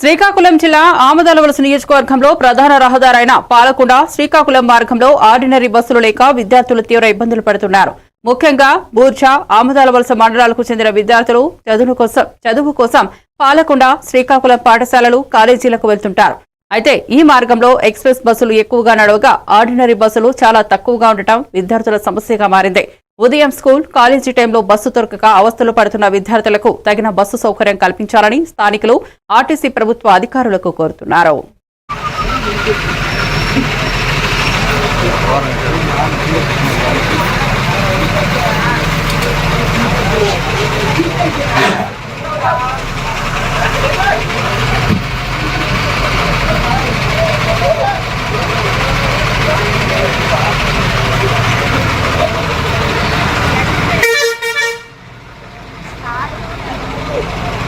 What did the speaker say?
శ్రీకాకుళం జిల్లా ఆమదాలవలస నియోజకవర్గంలో ప్రధాన రహదారైన పాలకొండ శ్రీకాకుళం మార్గంలో ఆర్డినరీ బస్సులు లేక విద్యార్థులు తీవ్ర ఇబ్బందులు పడుతున్నారు. ముఖ్యంగా బూర్జా ఆమదాలవలస మండలాలకు చెందిన విద్యార్థులు చదువు కోసం చదువు కోసం పాలకొండ శ్రీకాకుళం పాఠశాలలు కాలేజీలకు వెళ్తుంటారు. అయితే ఈ మార్గంలో ఎక్స్ప్రెస్ బస్సులు ఎక్కువగా నడవగా ఆర్డినరీ బస్సులు చాలా తక్కువగా ఉండటం విద్యార్థుల సమస్యగా మారింది. ఉదయం స్కూల్ కాలేజీ టైంలో బస్సు దొరకక అవస్థలు పడుతున్న విద్యార్థులకు తగిన బస్సు సౌకర్యం కల్పించాలని స్థానికులు ఆర్టీసీ ప్రభుత్వ అధికారులకు కోరుతున్నారు. Thank.